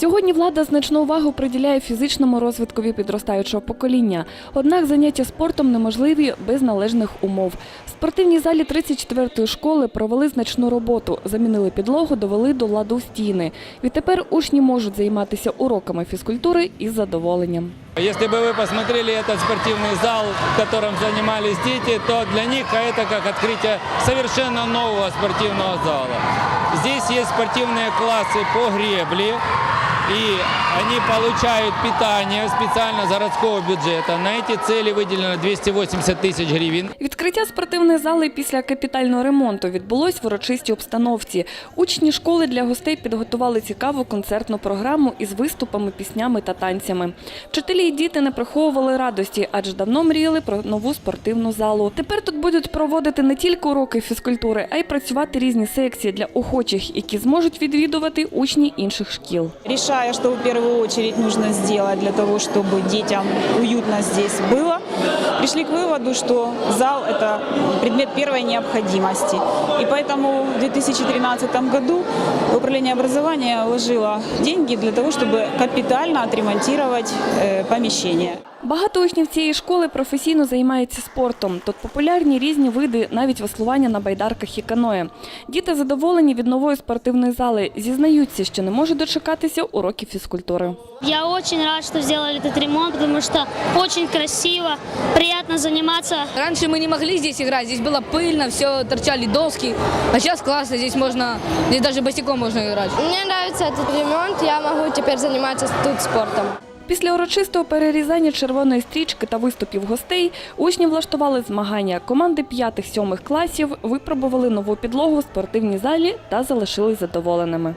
Сьогодні влада значну увагу приділяє фізичному розвиткові підростаючого покоління. Однак заняття спортом неможливі без належних умов. В спортивній залі 34-ї школи провели значну роботу, замінили підлогу, довели до ладу стіни. Відтепер учні можуть займатися уроками фізкультури із задоволенням. Если бы вы посмотрели этот спортивный зал, в котором занимались дети, то для них это как открытие совершенно нового спортивного зала. Здесь есть спортивные классы по гребле, и они получают питание специально с городского бюджета. На эти цели выделено 280 тысяч гривен. Відкриття спортивної зали після капітального ремонту відбулось в урочистій обстановці. Учні школи для гостей підготували цікаву концертну програму із виступами, піснями та танцями. Вчителі і діти не приховували радості, адже давно мріяли про нову спортивну залу. Тепер тут будуть проводити не тільки уроки фізкультури, а й працювати різні секції для охочих, які зможуть відвідувати учні інших шкіл. Решая, что в первую очередь нужно сделать для того, чтобы детям уютно здесь было, пришли к выводу, что зал – это предмет первой необходимости. И поэтому в 2013 году Управление образования вложило деньги для того, чтобы капитально отремонтировать э, помещение. Багато учнів цієї школи професійно займаються спортом. Тут популярні різні види навіть веслування на байдарках і каное. Діти задоволені від нової спортивної зали. Зізнаються, що не можуть дочекатися уроків фізкультури. Я очень рад, что сделали этот ремонт, потому что очень красиво, приятно заниматься. Раньше мы не могли здесь играть, здесь было пыльно, все торчали доски, а сейчас классно, здесь можно, здесь даже босиком можно играть. Мне нравится этот ремонт, я могу теперь заниматься тут спортом. Після урочистого перерізання червоної стрічки та виступів гостей учні влаштували змагання. Команди 5-7 класів випробували нову підлогу в спортивній залі та залишились задоволеними.